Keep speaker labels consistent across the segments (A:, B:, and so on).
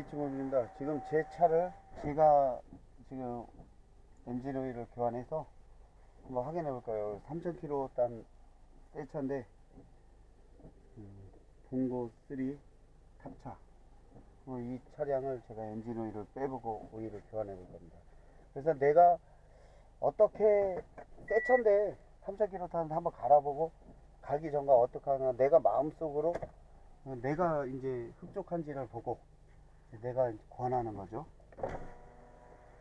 A: H모빌입니다. 지금 제 차를 제가 지금 엔진 오일을 교환해서 한번 확인해 볼까요? 3,000km 딴새 차인데 음, 봉고 3 탑차. 어, 이 차량을 제가 엔진 오일을 빼보고 오일을 교환해 볼 겁니다. 그래서 내가 어떻게 새 차인데 3,000km 타는데 한번 갈아보고 갈기 전과 어떻게 하나 내가 마음속으로 어, 내가 이제 흡족한지를 보고 내가 권하는 거죠.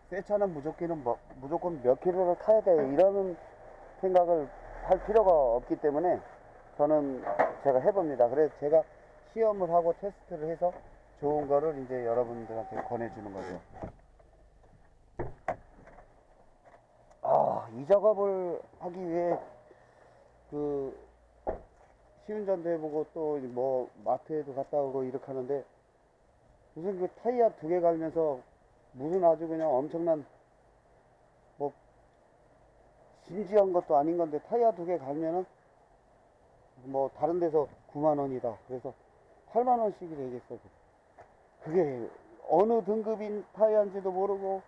A: 새 차는 무조건, 뭐, 무조건 몇 킬로를 타야 돼. 이러는 생각을 할 필요가 없기 때문에 저는 제가 해봅니다. 그래서 제가 시험을 하고 테스트를 해서 좋은 거를 이제 여러분들한테 권해주는 거죠. 아, 이 작업을 하기 위해 그 시운전도 해보고 또 뭐 마트에도 갔다 오고 이렇게 하는데 무슨 그 타이어 두 개 갈면서 무슨 아주 그냥 엄청난 뭐 진지한 것도 아닌 건데 타이어 두 개 갈면은 뭐 다른 데서 9만 원이다. 그래서 8만 원씩이 되겠어. 그게 어느 등급인 타이어인지도 모르고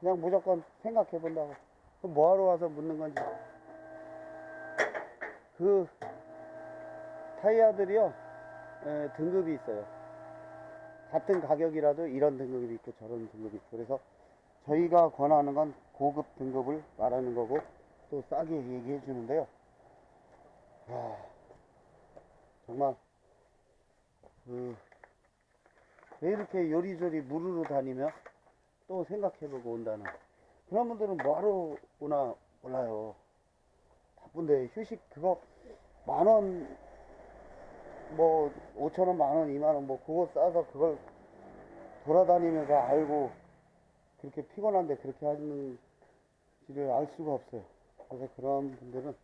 A: 그냥 무조건 생각해 본다고. 뭐하러 와서 묻는 건지. 그 타이어들이요 에, 등급이 있어요. 같은 가격이라도 이런 등급이 있고 저런 등급이 있고 그래서 저희가 권하는 건 고급 등급을 말하는 거고 또 싸게 얘기해 주는데요. 와, 정말 그, 왜 이렇게 요리조리 무르르 다니며 또 생각해보고 온다는 그런 분들은 뭐하러 오나 몰라요. 바쁜데 휴식 그거 만원 뭐 5천 원 만 원 2만 원 뭐 그거 싸서 그걸 돌아다니면서 알고 그렇게 피곤한데 그렇게 하는지를 알 수가 없어요. 그래서 그런 분들은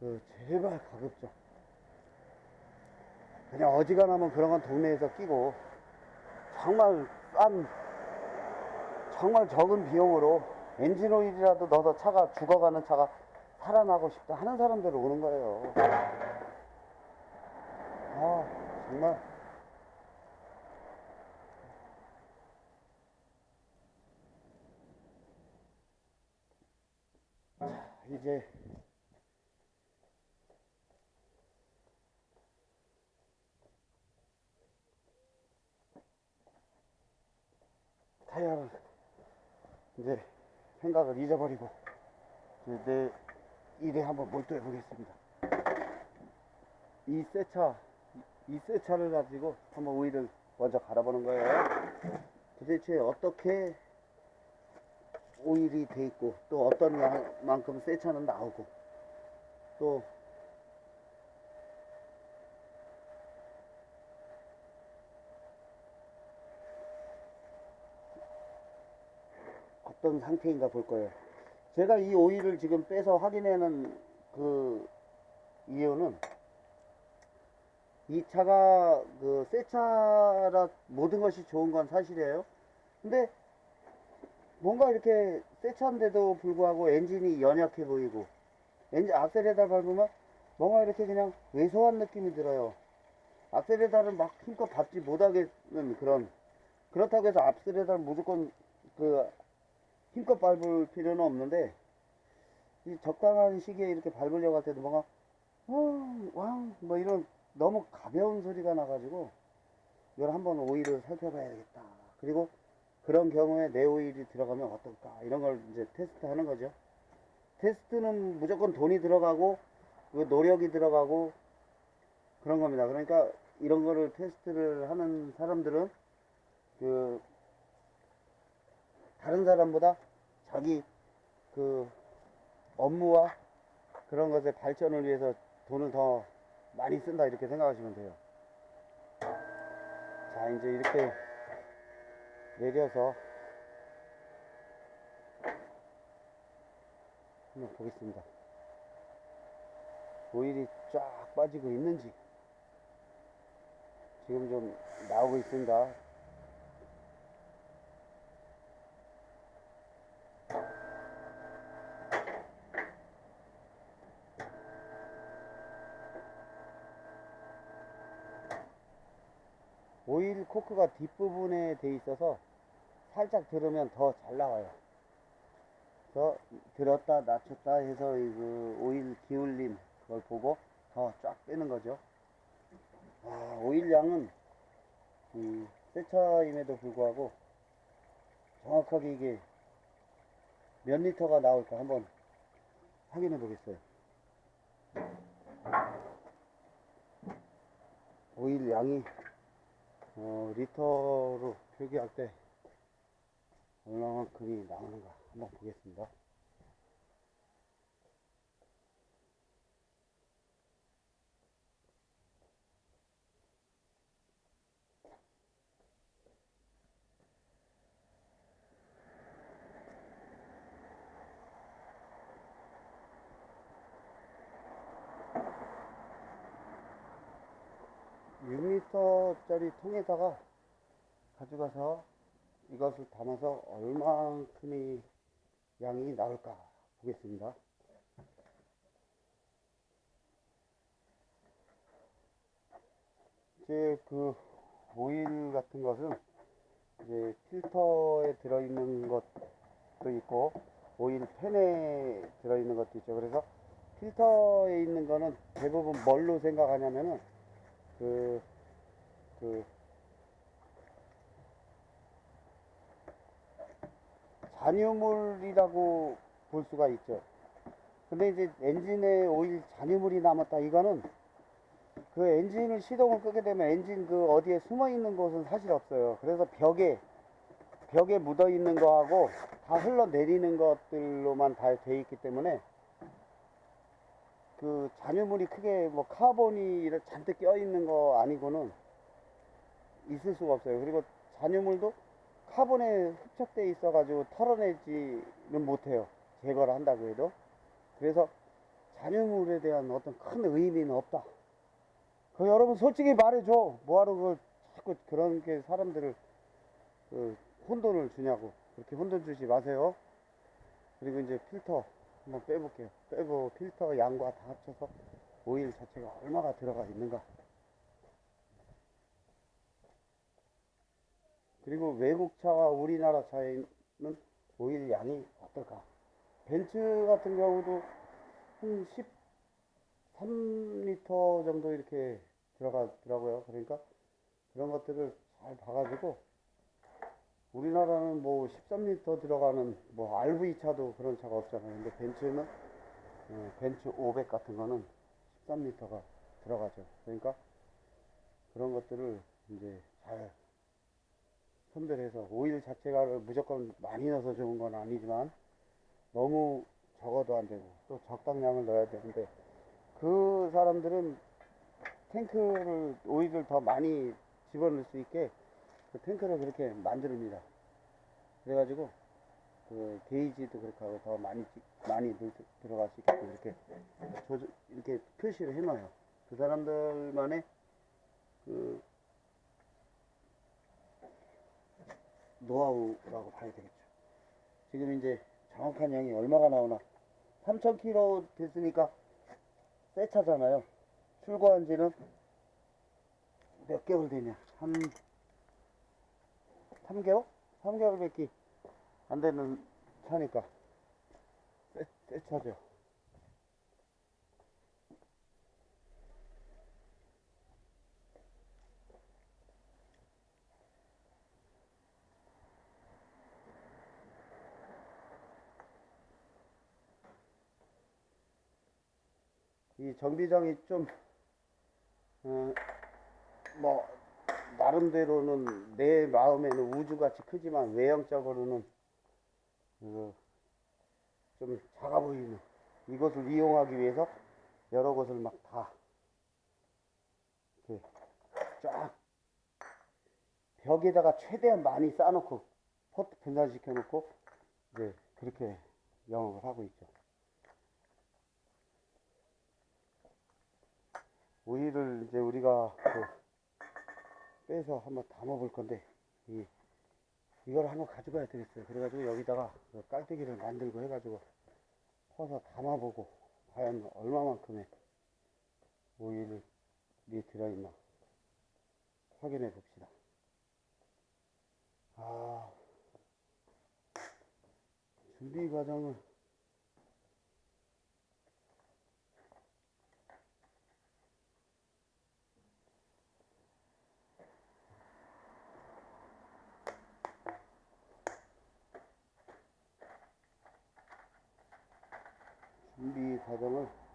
A: 그 제발 가급 적 그냥 어지간하면 그런 건 동네에서 끼고 정말 싼 정말 적은 비용으로 엔진 오일이라도 넣어서 차가 죽어가는 차가 살아나고 싶다 하는 사람들은 오는 거예요 아, 정말. 자, 이제. 타이어를 이제 생각을 잊어버리고 이제 내 일에 한번 몰두해 보겠습니다. 이새 차, 이새 차를 가지고 한번 오일을 먼저 갈아보는 거예요. 도대체 어떻게 오일이 돼 있고 또 어떤 양- 만큼 새 차는 나오고 또 어떤 상태인가 볼 거예요. 제가 이 오일을 지금 빼서 확인하는 그 이유는 이 차가 그 새 차라 모든 것이 좋은 건 사실이에요. 근데 뭔가 이렇게 새 차인데도 불구하고 엔진이 연약해 보이고 엔진 악셀에다 밟으면 뭔가 이렇게 그냥 왜소한 느낌이 들어요. 악셀에다를 막 힘껏 밟지 못하겠는 그런 그렇다고 해서 악셀에다를 무조건 그 힘껏 밟을 필요는 없는데 이 적당한 시기에 이렇게 밟으려고 할 때도 뭔가 왕왕뭐 이런 너무 가벼운 소리가 나가지고 이걸 한번 오일을 살펴봐야 되겠다. 그리고 그런 경우에 내 오일이 들어가면 어떨까 이런 걸 이제 테스트 하는 거죠. 테스트는 무조건 돈이 들어가고 그 노력이 들어가고 그런 겁니다. 그러니까 이런 거를 테스트를 하는 사람들은 그 다른 사람보다 자기 그 업무와 그런 것의 발전을 위해서 돈을 더 많이 쓴다 이렇게 생각하시면 돼요. 자 이제 이렇게 내려서 한번 보겠습니다. 오일이 쫙 빠지고 있는지 지금 좀 나오고 있습니다. 오일 코크가 뒷부분에 돼 있어서 살짝 들으면 더 잘 나와요. 그래서 들었다 낮췄다 해서 이그 오일 기울림 그걸 보고 더 쫙 빼는 거죠. 아, 오일 양은 이 세차임에도 불구하고 정확하게 이게 몇 리터가 나올까 한번 확인해 보겠어요. 오일 양이 어, 리터로 표기할 때 얼마만큼이 나오는가 한번 보겠습니다. 육 리 터짜리 통에다가 가져가서 이것을 담아서 얼마큼의 양이 나올까 보겠습니다. 이제 그 오일 같은 것은 이제 필터에 들어있는 것도 있고 오일 팬에 들어있는 것도 있죠. 그래서 필터에 있는 거는 대부분 뭘로 생각하냐면은 그, 그, 잔유물이라고 볼 수가 있죠. 근데 이제 엔진에 오일 잔유물이 남았다. 이거는 그 엔진을 시동을 끄게 되면 엔진 그 어디에 숨어 있는 곳은 사실 없어요. 그래서 벽에, 벽에 묻어 있는 거하고 다 흘러내리는 것들로만 다 돼 있기 때문에 그 잔유물이 크게 뭐 카본이 잔뜩 껴 있는 거 아니고는 있을 수가 없어요. 그리고 잔유물도 카본에 흡착돼 있어 가지고 털어내지는 못해요. 제거를 한다고 해도. 그래서 잔유물에 대한 어떤 큰 의미는 없다. 그 여러분 솔직히 말해줘. 뭐하러 그 자꾸 그런 게 사람들을 그 혼돈을 주냐고. 그렇게 혼돈 주지 마세요. 그리고 이제 필터 한번 빼볼게요. 빼고 필터 양과 다 합쳐서 오일 자체가 얼마가 들어가 있는가. 그리고 외국 차와 우리나라 차이는 오일 양이 어떨까? 벤츠 같은 경우도 한 13리터 정도 이렇게 들어가더라고요. 그러니까 그런 것들을 잘 봐가지고 우리나라는 뭐 13리터 들어가는 뭐 RV 차도 그런 차가 없잖아요. 근데 벤츠는 어, 벤츠 500 같은 거는 13리터가 들어가죠. 그러니까 그런 것들을 이제 잘 선별해서 오일 자체가 무조건 많이 넣어서 좋은 건 아니지만 너무 적어도 안 되고 또 적당량을 넣어야 되는데 그 사람들은 탱크를 오일을 더 많이 집어넣을 수 있게 그 탱크를 그렇게 만듭니다. 그래가지고 그 게이지도 그렇게 하고 더 많이 찌- 많이 들, 들어갈 수 있게끔 이렇게 조절, 이렇게 표시를 해놔요. 그 사람들만의 그 노하우라고 봐야 되겠죠. 지금 이제 정확한 양이 얼마가 나오나 3,000km 됐으니까 새 차잖아요. 출고한 지는 몇 개월 되냐? 한 3개월? 3개월밖에 안 되는 차니까 새, 새 차죠. 이 정비장이 좀, 어, 뭐, 나름대로는 내 마음에는 우주같이 크지만 외형적으로는, 그, 좀 작아 보이는 이것을 이용하기 위해서 여러 곳을 막 다, 이렇게 쫙, 벽에다가 최대한 많이 쌓아놓고, 포트 분산시켜 놓고, 이제 그렇게 영업을 하고 있죠. 오이를 이제 우리가 그 빼서 한번 담아볼 건데 이 이걸 한번 가져가야 되겠어요. 그래가지고 여기다가 그 깔때기를 만들고 해가지고 퍼서 담아보고 과연 얼마만큼의 오이를이 들어있나 확인해 봅시다. 아 준비 과정을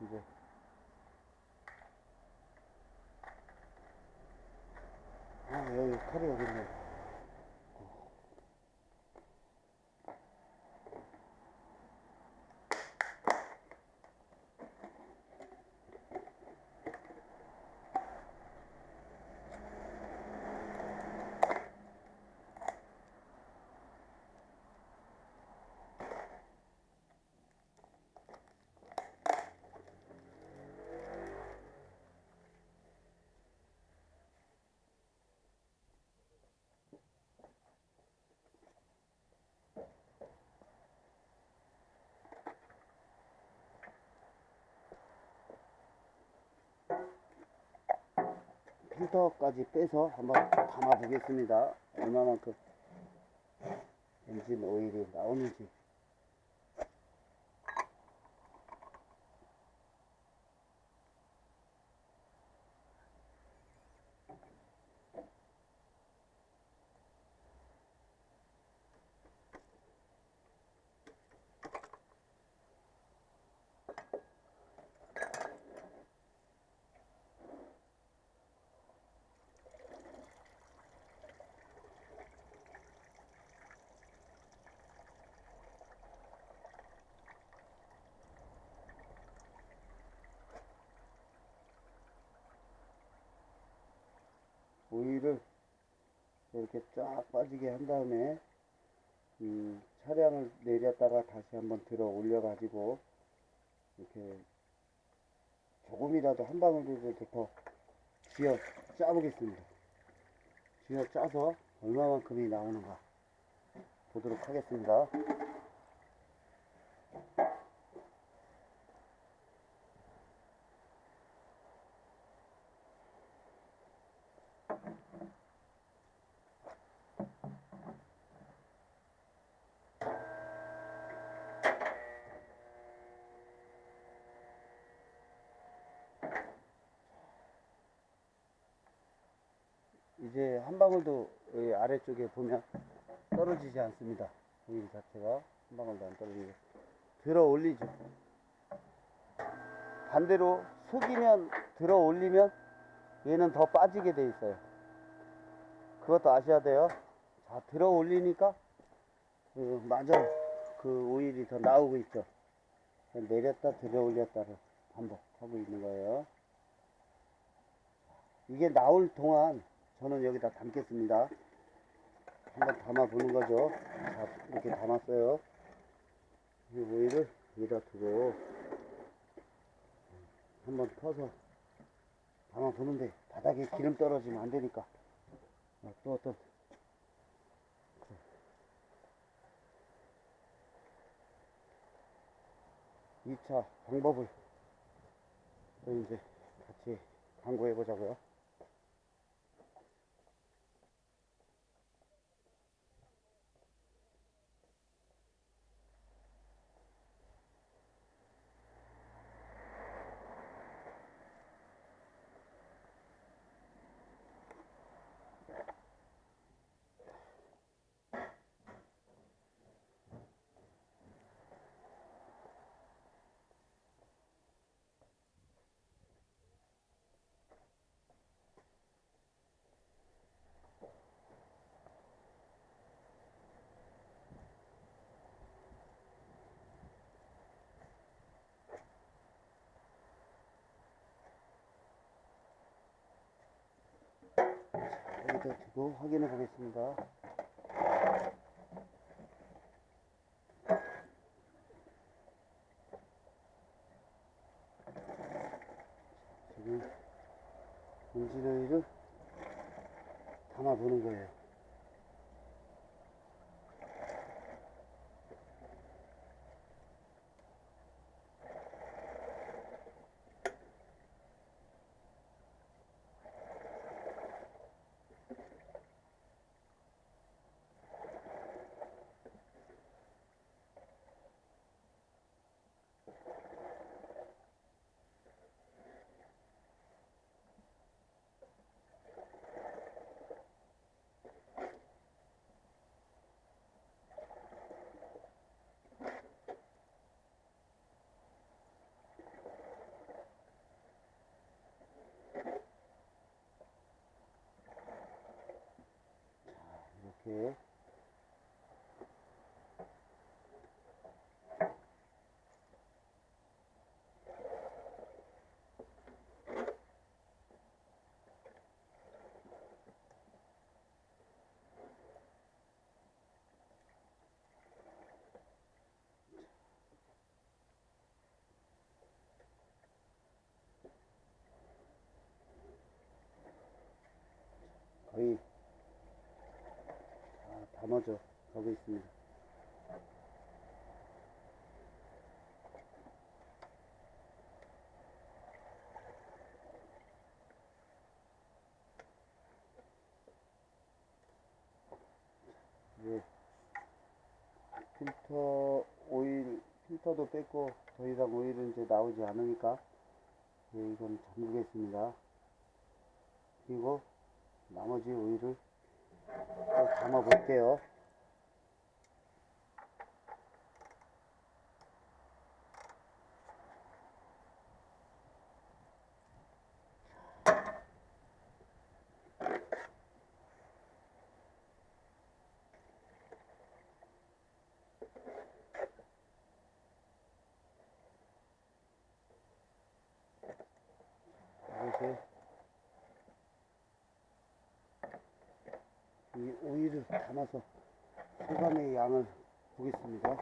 A: 이제 아 여기 칼이 여기 있네 필터까지 빼서 한번 담아 보겠습니다. 얼마만큼 엔진 오일이 나오는지 오일을 이렇게 쫙 빠지게 한 다음에 음, 차량을 내렸다가 다시 한번 들어 올려 가지고 이렇게 조금이라도 한 방울이라도 더 쥐어 짜보겠습니다. 쥐어 짜서 얼마만큼이 나오는가 보도록 하겠습니다 이제 한 방울도 이 아래쪽에 보면 떨어지지 않습니다. 오일 자체가 한 방울도 안 떨어지고 들어 올리죠. 반대로 숙이면 들어 올리면 얘는 더 빠지게 돼 있어요. 그것도 아셔야 돼요. 자, 들어 올리니까 그 마저 그 오일이 더 나오고 있죠. 내렸다 들어 올렸다를 반복하고 있는 거예요. 이게 나올 동안 저는 여기다 담겠습니다. 한번 담아 보는 거죠. 자, 이렇게 담았어요. 이 오일을 여기다 두고 한번 퍼서 담아 보는데 바닥에 기름 떨어지면 안 되니까 어, 또 어떤 2차 방법을 또 이제 같이 강구해 보자고요. 여기다 두고 확인해 보겠습니다. 지금 엔진 오일을 담아 보는 거예요. 이렇게 거의 다 담아져 가고 있습니다. 이제 필터 오일 필터도 뺐고 더 이상 오일은 이제 나오지 않으니까 이제 이건 잠그겠습니다. 그리고 나머지 오일을 또 담아 볼게요. 이렇게 이 오일을 담아서 소감의 양을 보겠습니다.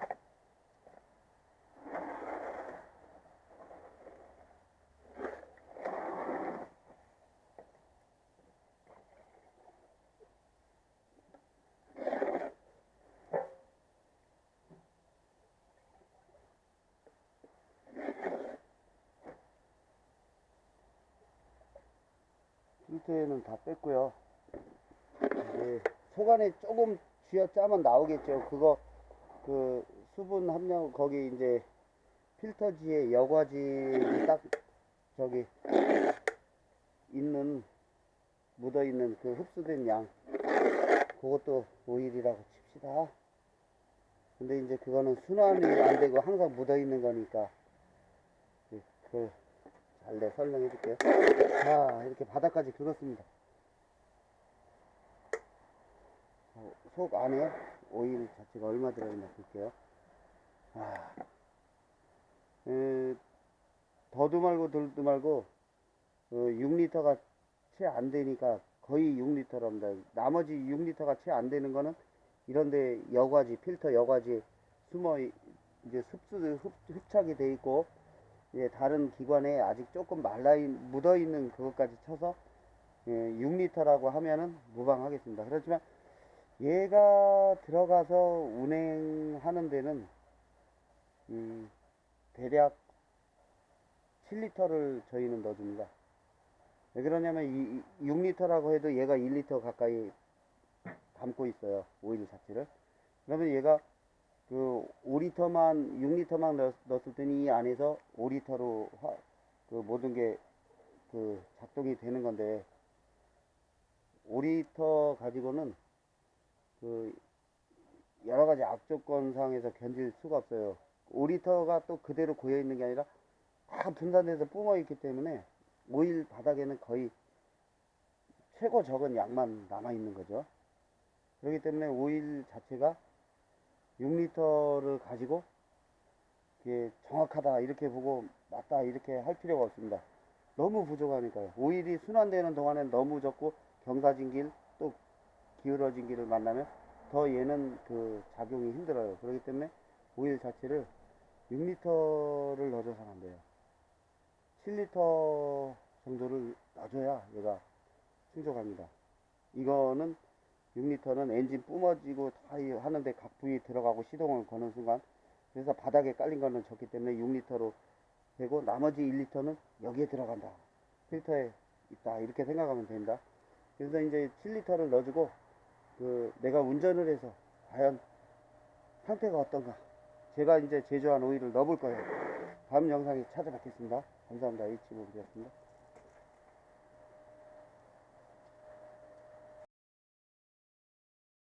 A: 필터에는 다 뺐고요. 이제 속안에 조금 쥐어 짜면 나오겠죠. 그거 그 수분 함량 거기 이제 필터지에 여과질이 딱 저기 있는 묻어 있는 그 흡수된 양 그것도 오일이라고 칩시다. 근데 이제 그거는 순환이 안 되고 항상 묻어 있는 거니까 예, 그걸 잘 내 설명해 줄게요. 자 이렇게 바닥까지 긁었습니다. 어, 속 안에 오일 자체가 얼마 들어있나 볼게요. 아, 에, 더도 말고 덜도 말고 어, 6리터가 채 안 되니까 거의 6리터랍니다. 나머지 6리터가 채 안 되는 거는 이런데 여과지 필터 여과지 숨어 이- 이제 흡수 흡, 흡착이 돼 있고 예, 다른 기관에 아직 조금 말라 있- 묻어 있는 그것까지 쳐서 예, 6리터라고 하면은 무방하겠습니다. 그렇지만 얘가 들어가서 운행하는 데는 음, 대략 7리터를 저희는 넣어줍니다. 왜 그러냐면 이 6리터라고 해도 얘가 1리터 가까이 담고 있어요. 오일 자체를. 그러면 얘가 그 5리터만 6리터만 넣, 넣었을 때는 이 안에서 5리터로 그 모든 게 그 작동이 되는 건데 5리터 가지고는 그 여러 가지 악조건 상에서 견딜 수가 없어요. 5리터가 또 그대로 고여 있는 게 아니라 다 분산돼서 뿜어 있기 때문에 오일 바닥에는 거의 최고 적은 양만 남아 있는 거죠. 그렇기 때문에 오일 자체가 6리터를 가지고 이게 정확하다 이렇게 보고 맞다 이렇게 할 필요가 없습니다. 너무 부족하니까요. 오일이 순환되는 동안엔 너무 적고 경사진 길또 기울어진 길을 만나면 더 얘는 그 작용이 힘들어요. 그렇기 때문에 오일 자체를 6리터를 넣어줘서는 안 돼요. 7리터 정도를 놔줘야 얘가 충족합니다. 이거는 6리터는 엔진 뿜어지고 다 이- 하는데 각 부위 들어가고 시동을 거는 순간 그래서 바닥에 깔린 거는 적기 때문에 6리터로 되고 나머지 1리터는 여기에 들어간다. 필터에 있다. 이렇게 생각하면 된다. 그래서 이제 7리터를 넣어주고 그 내가 운전을 해서 과연 상태가 어떤가 제가 이제 제조한 오일을 넣어볼 거예요. 다음 영상에 찾아뵙겠습니다. 감사합니다. H모비였습니다.